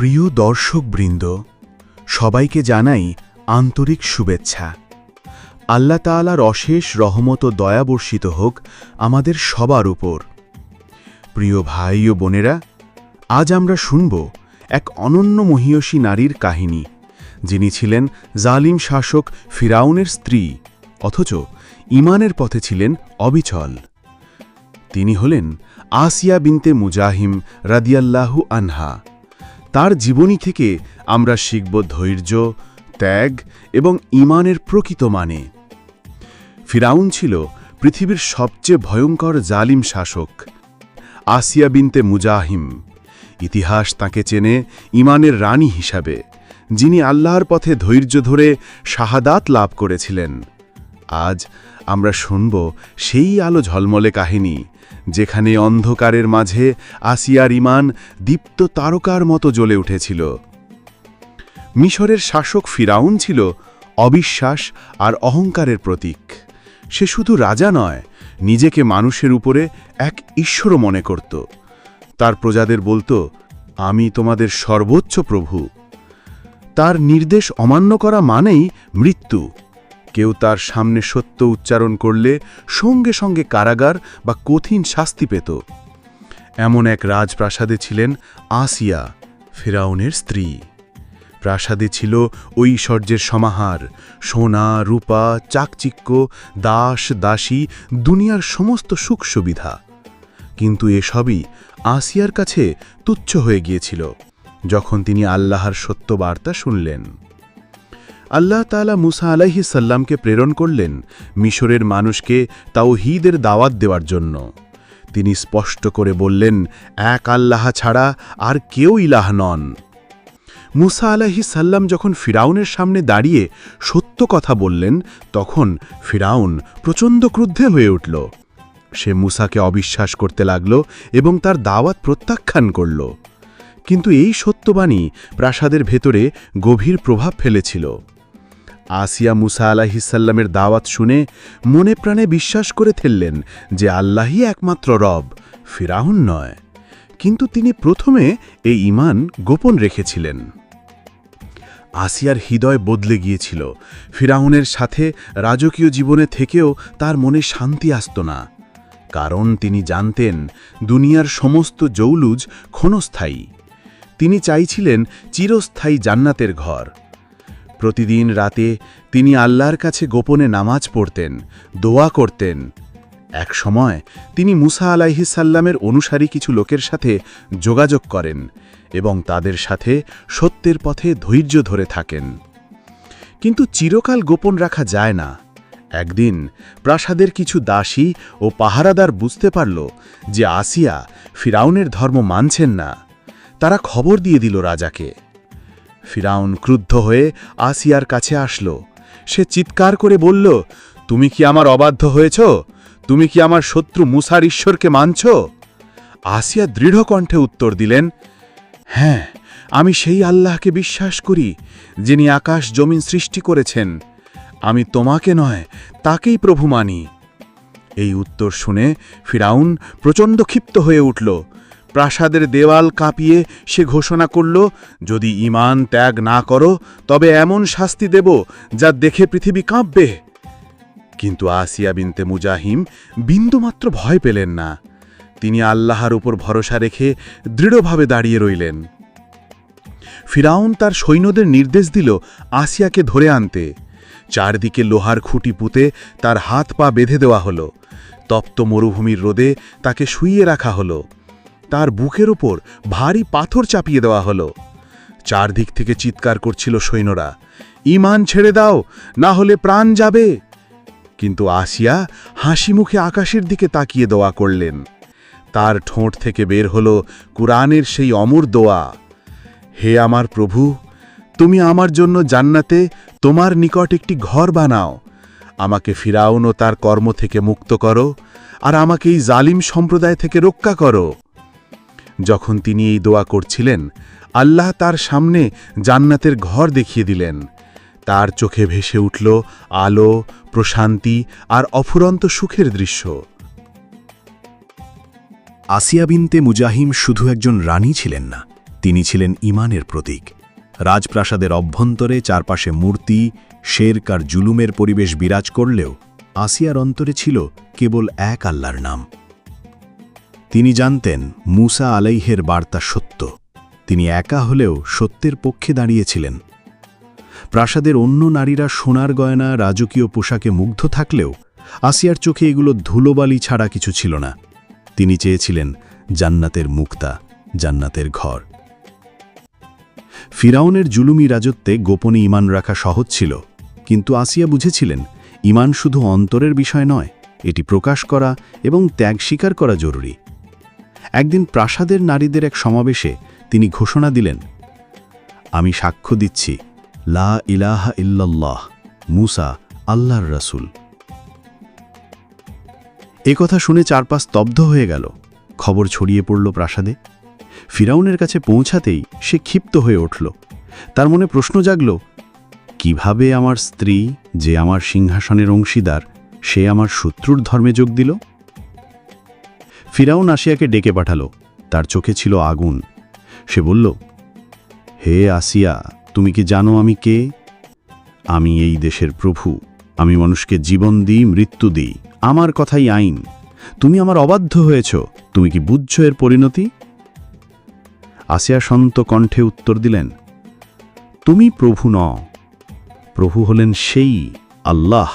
প্রিয় দর্শকবৃন্দ, সবাইকে জানাই আন্তরিক শুভেচ্ছা। আল্লাহ তাআলার অশেষ রহমত ও দয়া হোক আমাদের সবার উপর। প্রিয় ভাই ও বোনেরা, আজ আমরা শুনব এক অনন্য মহিয়সী নারীর কাহিনী। যিনি ছিলেন জালিম শাসক ফিরাউনের স্ত্রী, অথচ ইমানের পথে ছিলেন অবিচল। তিনি হলেন আসিয়া বিনতে মুজাহিম রাদিয়াল্লাহু আনহা। তার জীবনী থেকে আমরা শিখব ধৈর্য, ত্যাগ এবং ইমানের প্রকৃত মানে। ফিরাউন ছিল পৃথিবীর সবচেয়ে ভয়ঙ্কর জালিম শাসক, আসিয়া বিনতে মুজাহিম। ইতিহাস তাকে চেনে ইমানের রানী হিসাবে, যিনি আল্লাহর পথে ধৈর্য ধরে শাহাদাত লাভ করেছিলেন। আজ আমরা শুনব সেই আলো ঝলমলে কাহিনী যেখানে অন্ধকারের মাঝে আসিয়ার ইমান দীপ্ত তারকার মতো জ্বলে উঠেছিল। মিশরের শাসক ফিরাউন ছিল অবিশ্বাস আর অহংকারের প্রতীক। সে শুধু রাজা নয়, নিজেকে মানুষের উপরে এক ঈশ্বরও মনে করত। তার প্রজাদের বলতো, আমি তোমাদের সর্বোচ্চ প্রভু। তার নির্দেশ অমান্য করা মানেই মৃত্যু। কেউ তার সামনে সত্য উচ্চারণ করলে সঙ্গে সঙ্গে কারাগার বা কঠিন শাস্তি পেত। এমন এক রাজপ্রাসাদে ছিলেন আসিয়া, ফেরাউনের স্ত্রী। প্রাসাদে ছিল ঐশ্বর্যের সমাহার, সোনা, রূপা, চাকচিক্য, দাস, দাসী, দুনিয়ার সমস্ত সুখ সুবিধা। কিন্তু এসবই আসিয়ার কাছে তুচ্ছ হয়ে গিয়েছিল, যখন তিনি আল্লাহর সত্য বার্তা শুনলেন। আল্লাহ তালা মুসা আলাহি সাল্লামকে প্রেরণ করলেন মিশরের মানুষকে তাওহীদের দাওয়াত দেওয়ার জন্য। তিনি স্পষ্ট করে বললেন, এক আল্লাহ ছাড়া আর কেউ ইলাহ নন। মুসা আলাহি সাল্লাম যখন ফিরাউনের সামনে দাঁড়িয়ে সত্য কথা বললেন, তখন ফিরাউন প্রচণ্ড ক্রুদ্ধে হয়ে উঠল। সে মুসাকে অবিশ্বাস করতে লাগল এবং তার দাওয়াত প্রত্যাখ্যান করল। কিন্তু এই সত্যবাণী প্রাসাদের ভেতরে গভীর প্রভাব ফেলেছিল। আসিয়া মুসা আলাহিসাল্লামের দাওয়াত শুনে মনে প্রাণে বিশ্বাস করে ফেললেন যে আল্লাহই একমাত্র রব, ফিরাউন নয়। কিন্তু তিনি প্রথমে এই ইমান গোপন রেখেছিলেন। আসিয়ার হৃদয় বদলে গিয়েছিল। ফিরাউনের সাথে রাজকীয় জীবনে থেকেও তার মনে শান্তি আসত না। কারণ তিনি জানতেন, দুনিয়ার সমস্ত জৌলুজ ক্ষণস্থায়ী। তিনি চাইছিলেন চিরস্থায়ী জান্নাতের ঘর। প্রতিদিন রাতে তিনি আল্লাহর কাছে গোপনে নামাজ পড়তেন, দোয়া করতেন। এক সময় তিনি মুসা আলাইহিসাল্লামের অনুসারী কিছু লোকের সাথে যোগাযোগ করেন এবং তাদের সাথে সত্যের পথে ধৈর্য ধরে থাকেন। কিন্তু চিরকাল গোপন রাখা যায় না। একদিন প্রাসাদের কিছু দাসী ও পাহারাদার বুঝতে পারল যে আসিয়া ফিরাউনের ধর্ম মানছেন না। তারা খবর দিয়ে দিল রাজাকে। ফিরাউন ক্রুদ্ধ হয়ে আসিয়ার কাছে আসল। সে চিৎকার করে বলল, তুমি কি আমার অবাধ্য হয়েছ? তুমি কি আমার শত্রু মুসার ঈশ্বরকে মানছ? আসিয়া দৃঢ় কণ্ঠে উত্তর দিলেন হ্যাঁ আমি সেই আল্লাহকে বিশ্বাস করি, যিনি আকাশ জমিন সৃষ্টি করেছেন। আমি তোমাকে নয়, তাকেই প্রভু মানি। এই উত্তর শুনে ফিরাউন প্রচণ্ড ক্ষিপ্ত হয়ে উঠল। প্রাসাদের দেওয়াল কাঁপিয়ে সে ঘোষণা করল, যদি ইমান ত্যাগ না করো, তবে এমন শাস্তি দেব যা দেখে পৃথিবী কাঁপবে। কিন্তু আসিয়া বিনতে মুজাহিম বিন্দুমাত্র ভয় পেলেন না। তিনি আল্লাহর উপর ভরসা রেখে দৃঢ়ভাবে দাঁড়িয়ে রইলেন। ফিরাউন তার সৈন্যদের নির্দেশ দিল আসিয়াকে ধরে আনতে। চারদিকে লোহার খুঁটি পুঁতে তার হাত পা বেঁধে দেওয়া হলো। তপ্ত মরুভূমির রোদে তাকে শুইয়ে রাখা হলো। তার বুকের ওপর ভারী পাথর চাপিয়ে দেওয়া হলো। চারদিক থেকে চিৎকার করছিল সৈন্যরা। ইমান ছেড়ে দাও, না হলে প্রাণ যাবে। কিন্তু আসিয়া হাসি মুখে আকাশের দিকে তাকিয়ে দোয়া করলেন। তার ঠোঁট থেকে বের হল কুরআনের সেই অমর দোয়া। হে আমার প্রভু, তুমি আমার জন্য জান্নাতে তোমার নিকট একটি ঘর বানাও। আমাকে ফিরাউন ও তার কর্ম থেকে মুক্ত করো, আর আমাকে এই জালিম সম্প্রদায় থেকে রক্ষা করো। যখন তিনি এই দোয়া করছিলেন, আল্লাহ তার সামনে জান্নাতের ঘর দেখিয়ে দিলেন। তার চোখে ভেসে উঠল আলো, প্রশান্তি আর অফুরন্ত সুখের দৃশ্য। আসিয়া বিনতে মুজাহিম শুধু একজন রানী ছিলেন না, তিনি ছিলেন ইমানের প্রতীক। রাজপ্রাসাদের অভ্যন্তরে চারপাশে মূর্তি শেরকার জুলুমের পরিবেশ বিরাজ করলেও আসিয়ার অন্তরে ছিল কেবল এক আল্লাহর নাম। তিনি জানতেন মুসা আলাইহের বার্তা সত্য। তিনি একা হলেও সত্যের পক্ষে দাঁড়িয়েছিলেন। প্রাসাদের অন্য নারীরা সোনার গয়না, রাজকীয় পোশাকে মুগ্ধ থাকলেও আসিয়ার চোখে এগুলো ধুলোবালি ছাড়া কিছু ছিল না। তিনি চেয়েছিলেন জান্নাতের মুক্তা, জান্নাতের ঘর। ফিরাউনের জুলুমি রাজত্বে গোপনে ইমান রাখা সহজ ছিল, কিন্তু আসিয়া বুঝেছিলেন ইমান শুধু অন্তরের বিষয় নয়, এটি প্রকাশ করা এবং ত্যাগ স্বীকার করা জরুরি। একদিন প্রাসাদের নারীদের এক সমাবেশে তিনি ঘোষণা দিলেন, আমি সাক্ষ্য দিচ্ছি, লা ইলাহা ইল্লাল্লাহ, মুসা, আল্লাহর রাসূল। এ কথা শুনে চারপাশ স্তব্ধ হয়ে গেল। খবর ছড়িয়ে পড়ল প্রাসাদে। ফিরাউনের কাছে পৌঁছাতেই সে ক্ষিপ্ত হয়ে উঠল। তার মনে প্রশ্ন জাগল, কীভাবে আমার স্ত্রী যে আমার সিংহাসনের অংশীদার, সে আমার শত্রুর ধর্মে যোগ দিল? ফিরাউন আসিয়াকে ডেকে পাঠালো। তার চোখে ছিল আগুন। সে বলল, হে আসিয়া, তুমি কি জানো আমি কে? আমি এই দেশের প্রভু। আমি মানুষকে জীবন দিই, মৃত্যু দিই। আমার কথাই আইন। তুমি আমার অবাধ্য হয়েছ। তুমি কি বুঝছ এর পরিণতি? আসিয়া সন্ত কণ্ঠে উত্তর দিলেন, তুমি প্রভু ন প্রভু হলেন সেই আল্লাহ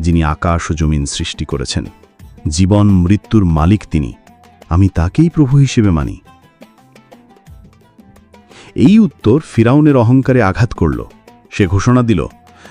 যিনি আকাশ ও জমিন সৃষ্টি করেছেন। জীবন, মৃত্যুর মালিক তিনি। আমি তাকেই প্রভু হিসেবে মানি। এই উত্তর ফিরাউনের অহংকারে আঘাত করল। সে ঘোষণা দিল,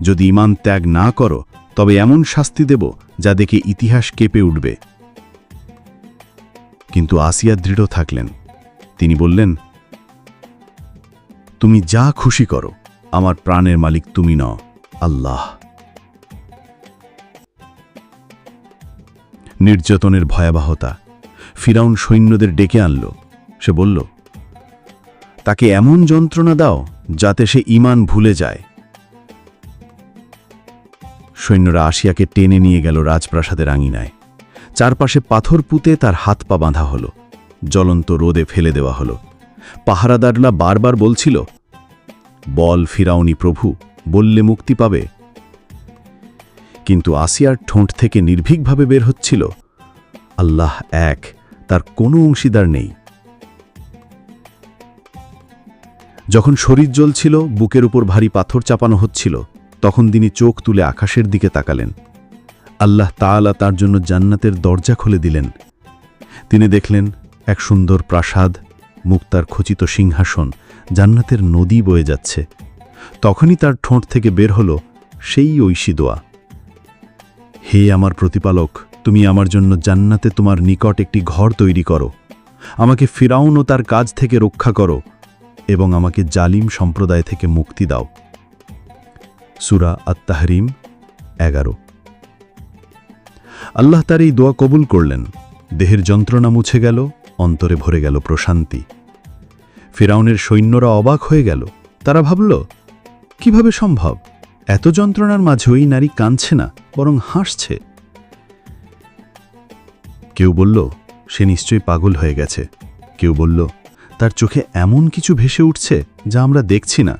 যদি ইমান ত্যাগ না করো, তবে এমন শাস্তি দেব যা দেখে ইতিহাস কেঁপে উঠবে। কিন্তু আসিয়া দৃঢ় থাকলেন। তিনি বললেন, তুমি যা খুশি করো, আমার প্রাণের মালিক তুমি ন আল্লাহ। নির্যাতনের ভয়াবহতা। ফিরাউন সৈন্যদের ডেকে আনল। সে বলল, তাকে এমন যন্ত্রণা দাও যাতে সে ইমান ভুলে যায়। সৈন্যরা আসিয়াকে টেনে নিয়ে গেল রাজপ্রাসাদের আঙিনায়। চারপাশে পাথর পুঁতে তার হাত পা বাঁধা হল। জ্বলন্ত রোদে ফেলে দেওয়া হল। পাহারাদারলা বারবার বলছিল, বল ফিরাউনি প্রভু, বললে মুক্তি পাবে। কিন্তু আসিয়ার ঠোঁট থেকে নির্ভীকভাবে বের হচ্ছিল। আল্লাহ এক, তার কোনো অংশীদার নেই। যখন শরীর জ্বলছিল, বুকের উপর ভারী পাথর চাপানো হচ্ছিল, তখন তিনি চোখ তুলে আকাশের দিকে তাকালেন। আল্লাহ তাআলা তার জন্য জান্নাতের দরজা খুলে দিলেন। তিনি দেখলেন এক সুন্দর প্রাসাদ, মুক্তার খচিত সিংহাসন, জান্নাতের নদী বয়ে যাচ্ছে। তখনই তার ঠোঁট থেকে বের হল সেই ঐশী দোয়া। হে আমার প্রতিপালক, তুমি আমার জন্য জান্নাতে তোমার নিকট একটি ঘর তৈরি করো। আমাকে ফিরাউন ও তার কাজ থেকে রক্ষা করো এবং আমাকে জালিম সম্প্রদায় থেকে মুক্তি দাও। সুরা আত্মাহরিম এগারো। আল্লাহ তার এই দোয়া কবুল করলেন। দেহের যন্ত্রণা মুছে গেল, অন্তরে ভরে গেল প্রশান্তি। ফিরাউনের সৈন্যরা অবাক হয়ে গেল। তারা ভাবল, কীভাবে সম্ভব? এত যন্ত্রণার মাঝে ওই নারী কাঁদছে না? বরং হাসছে। কেউ বলল, সে নিশ্চয়ই পাগল হয়ে গেছে। কেউ বলল, তার চোখে এমন কিছু ভেসে উঠছে যা আমরা দেখছি না।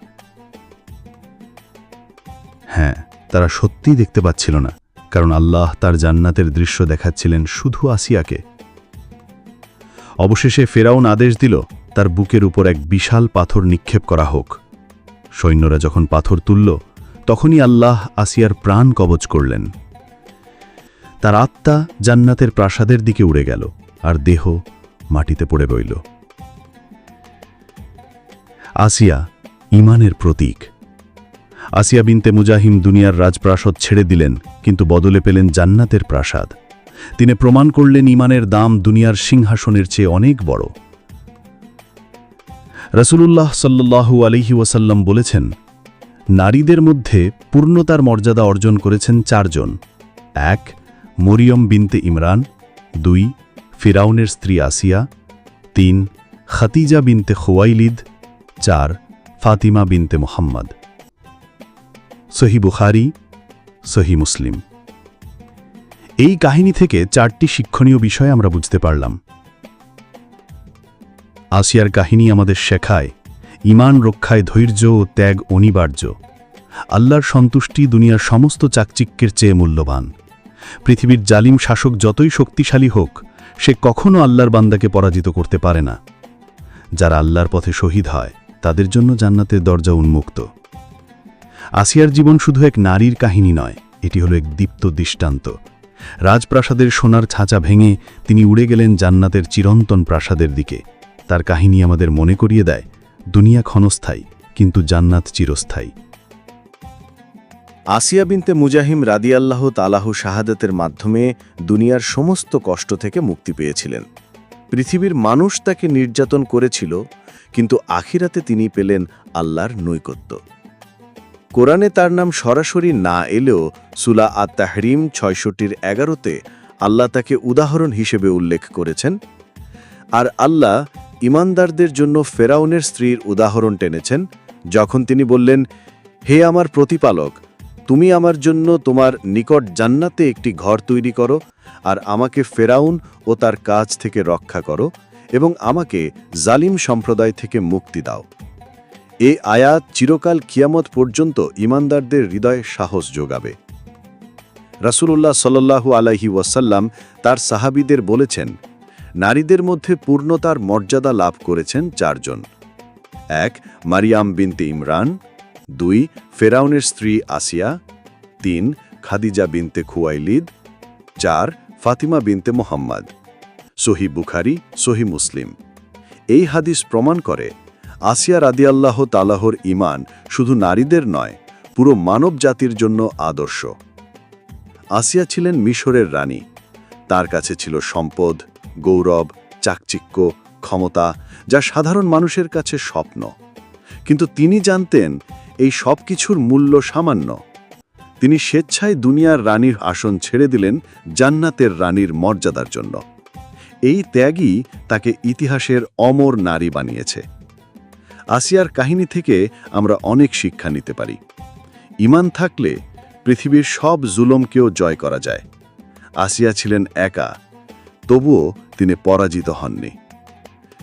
হ্যাঁ তারা সত্যিই দেখতে পাচ্ছিল না, কারণ আল্লাহ তার জান্নাতের দৃশ্য দেখাচ্ছিলেন শুধু আসিয়াকে। অবশেষে ফেরাউন আদেশ দিল, তার বুকের উপর এক বিশাল পাথর নিক্ষেপ করা হোক। সৈন্যরা যখন পাথর তুলল তখনই আল্লাহ আসিয়ার প্রাণ কবচ করলেন। তার আত্মা জান্নাতের প্রাসাদের দিকে উড়ে গেল, আর দেহ মাটিতে পড়ে রইল। আসিয়া ইমানের প্রতীক। আসিয়া বিনতে মুজাহিম দুনিয়ার রাজপ্রাসাদ ছেড়ে দিলেন, কিন্তু বদলে পেলেন জান্নাতের প্রাসাদ। তিনি প্রমাণ করলেন ইমানের দাম দুনিয়ার সিংহাসনের চেয়ে অনেক বড়। রসুলুল্লাহ সাল্লু আলহি ওয়াসাল্লাম বলেছেন নারীদের মধ্যে পূর্ণতার মর্যাদা অর্জন করেছেন চারজন। এক, মরিয়ম বিনতে ইমরান। দুই, ফিরাউনের স্ত্রী আসিয়া। তিন, খাতিজা বিনতে খোয়াইলিদ চার, ফাতিমা বিনতে মোহাম্মদ। সহি বুখারি, সহি মুসলিম। এই কাহিনী থেকে চারটি শিক্ষণীয় বিষয় আমরা বুঝতে পারলাম। আসিয়ার কাহিনী আমাদের শেখায় ইমান রক্ষায় ধৈর্য ও ত্যাগ অনিবার্য। আল্লাহর সন্তুষ্টি দুনিয়ার সমস্ত চাকচিক্যের চেয়ে মূল্যবান। পৃথিবীর জালিম শাসক যতই শক্তিশালী হোক, সে কখনো আল্লাহর বান্দাকে পরাজিত করতে পারে না। যারা আল্লাহর পথে শহীদ হয়, তাদের জন্য জান্নাতের দরজা উন্মুক্ত। আসিয়ার জীবন শুধু এক নারীর কাহিনী নয়, এটি হলো এক দীপ্ত দৃষ্টান্ত। রাজপ্রাসাদের সোনার ছাঁচা ভেঙে তিনি উড়ে গেলেন জান্নাতের চিরন্তন প্রাসাদের দিকে। তার কাহিনী আমাদের মনে করিয়ে দেয় দুনিয়া ক্ষণস্থায়ী, কিন্তু জান্নাত চিরস্থায়ী। আসিয়া বিনতে মুজাহিম রাদিয়াল্লাহ তালাহ শাহাদাতের মাধ্যমে দুনিয়ার সমস্ত কষ্ট থেকে মুক্তি পেয়েছিলেন। পৃথিবীর মানুষ তাকে নির্যাতন করেছিল, কিন্তু আখিরাতে তিনি পেলেন আল্লাহর নৈকত্য। কোরআনে তার নাম সরাসরি না এলেও সুলা আত তাহরিম ছয়শটির এগারোতে আল্লাহ তাকে উদাহরণ হিসেবে উল্লেখ করেছেন, আর আল্লাহ ইমানদারদের জন্য ফেরাউনের স্ত্রীর উদাহরণ টেনেছেন, যখন তিনি বললেন, হে আমার প্রতিপালক, তুমি আমার জন্য তোমার নিকট জান্নাতে একটি ঘর তৈরি করো, আর আমাকে ফেরাউন ও তার কাজ থেকে রক্ষা করো এবং আমাকে জালিম সম্প্রদায় থেকে মুক্তি দাও। এ আয়াত চিরকাল কিয়ামত পর্যন্ত ইমানদারদের হৃদয়ে সাহস যোগাবে। রাসূলুল্লাহ সাল্লাল্লাহু আলাইহি ওয়াসাল্লাম তার সাহাবীদের বলেছেন নারীদের মধ্যে পূর্ণতার মর্যাদা লাভ করেছেন চারজন। এক, মারিয়াম বিনতে ইমরান। দুই, ফেরাউনের স্ত্রী আসিয়া। তিন, খাদিজা বিনতে খুয়াইলিদ। চার, ফাতিমা বিনতে মোহাম্মদ। সহি বুখারি, সহি মুসলিম। এই হাদিস প্রমাণ করে আসিয়া রাদিয়াল্লাহ তালাহর ইমান শুধু নারীদের নয়, পুরো মানব জাতির জন্য আদর্শ। আসিয়া ছিলেন মিশরের রানী। তার কাছে ছিল সম্পদ গৌরব, চাকচিক্য, ক্ষমতা, যা সাধারণ মানুষের কাছে স্বপ্ন। কিন্তু তিনি জানতেন, এই সব কিছুর মূল্য সামান্য। তিনি স্বেচ্ছায় দুনিয়ার রানীর আসন ছেড়ে দিলেন জান্নাতের রানীর মর্যাদার জন্য। এই ত্যাগই তাকে ইতিহাসের অমর নারী বানিয়েছে। আসিয়ার কাহিনী থেকে আমরা অনেক শিক্ষা নিতে পারি। ইমান থাকলে পৃথিবীর সব জুলমকেও জয় করা যায়। আসিয়া ছিলেন একা। তবুও তিনি পরাজিত হননি।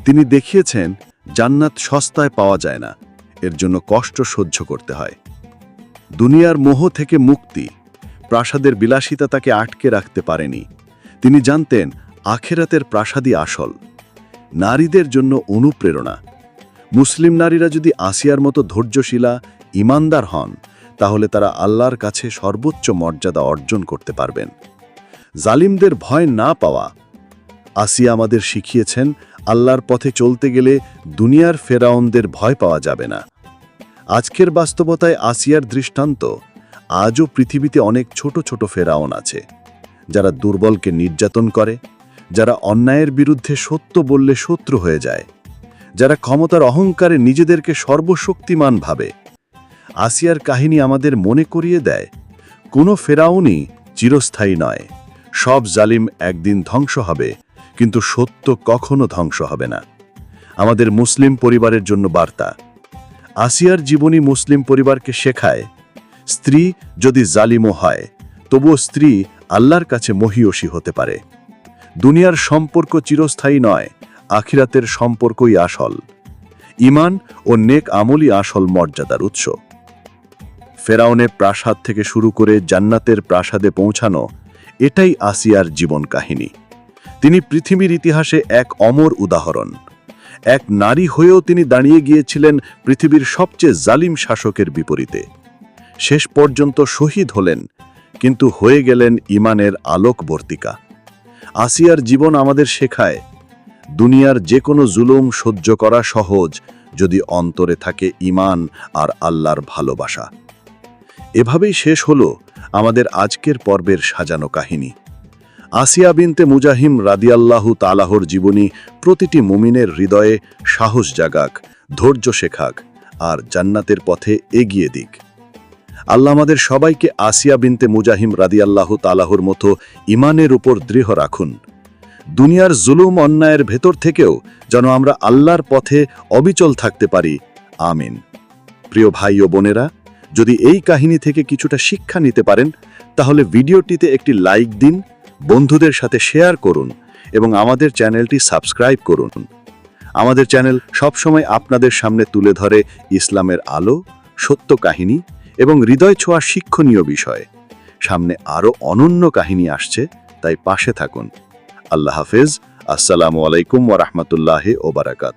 তিনি দেখিয়েছেন, জান্নাত সস্তায় পাওয়া যায় না, এর জন্য কষ্ট সহ্য করতে হয়। দুনিয়ার মোহ থেকে মুক্তি, প্রাসাদের বিলাসিতা তাকে আটকে রাখতে পারেনি। তিনি জানতেন, আখেরাতের প্রাসাদই আসল। নারীদের জন্য অনুপ্রেরণা। মুসলিম নারীরা যদি আসিয়ার মতো ধৈর্যশীলা, ইমানদার হন, তাহলে তারা আল্লাহর কাছে সর্বোচ্চ মর্যাদা অর্জন করতে পারবেন। জালিমদের ভয় না পাওয়া আসিয়া আমাদের শিখিয়েছেন, আল্লাহর পথে চলতে গেলে দুনিয়ার ফেরাউনদের ভয় পাওয়া যাবে না। আজকের বাস্তবতায় আসিয়ার দৃষ্টান্ত, আজও পৃথিবীতে অনেক ছোট ছোট ফেরাউন আছে, যারা দুর্বলকে নির্যাতন করে, যারা অন্যায়ের বিরুদ্ধে সত্য বললে শত্রু হয়ে যায়, যারা ক্ষমতার অহংকারে নিজেদেরকে সর্বশক্তিমান ভাবে। আসিয়ার কাহিনী আমাদের মনে করিয়ে দেয়, কোনো ফেরাউনই চিরস্থায়ী নয়, সব জালিম একদিন ধ্বংস হবে কিন্তু সত্য কখনো ধ্বংস হবে না। আমাদের মুসলিম পরিবারের জন্য বার্তা। আসিয়ার জীবনী মুসলিম পরিবারকে শেখায়, স্ত্রী যদি জালিমও হয়, তবুও স্ত্রী আল্লাহর কাছে মহিয়সী হতে পারে। দুনিয়ার সম্পর্ক চিরস্থায়ী নয়, আখিরাতের সম্পর্কই আসল। ইমান ও নেক আমলই আসল মর্যাদার উৎস। ফেরাউনের প্রাসাদ থেকে শুরু করে জান্নাতের প্রাসাদে পৌঁছানো, এটাই আসিয়ার জীবন কাহিনী। তিনি পৃথিবীর ইতিহাসে এক অমর উদাহরণ। এক নারী হয়েও তিনি দাঁড়িয়ে গিয়েছিলেন পৃথিবীর সবচেয়ে জালিম শাসকের বিপরীতে। শেষ পর্যন্ত শহীদ হলেন, কিন্তু হয়ে গেলেন ইমানের আলোকবর্তিকা। আসিয়ার জীবন আমাদের শেখায়, দুনিয়ার যে কোনো জুলুম সহ্য করা সহজ যদি অন্তরে থাকে ইমান আর আল্লাহর ভালোবাসা। এভাবেই শেষ হলো আমাদের আজকের পর্বের সাজানো কাহিনী। আসিয়া বিনতে মুজাহিম রাদিয়াল্লাহু তালাহর জীবনী প্রতিটি মুমিনের হৃদয়ে সাহস জাগাক, ধৈর্য শেখাক আর জান্নাতের পথে এগিয়ে দিক। আল্লাহ আমাদের সবাইকে আসিয়া বিনতে মুজাহিম রাদিয়াল্লাহু তালাহর মতো ইমানের উপর দৃঢ় রাখুন। দুনিয়ার জুলুম অন্যায়ের ভেতর থেকেও যেন আমরা আল্লাহর পথে অবিচল থাকতে পারি। আমিন। প্রিয় ভাই ও বোনেরা, যদি এই কাহিনী থেকে কিছুটা শিক্ষা নিতে পারেন, তাহলে ভিডিওটিতে একটি লাইক দিন বন্ধুদের সাথে শেয়ার করুন এবং আমাদের চ্যানেলটি সাবস্ক্রাইব করুন। আমাদের চ্যানেল সবসময় আপনাদের সামনে তুলে ধরে ইসলামের আলো, সত্য কাহিনী এবং হৃদয় ছোঁয়া শিক্ষণীয় বিষয়। সামনে আরও অনন্য কাহিনী আসছে, তাই পাশে থাকুন। আল্লাহ হাফেজ, আসসালামু আলাইকুম ওরহমতুল্লাহ ওবারাকাত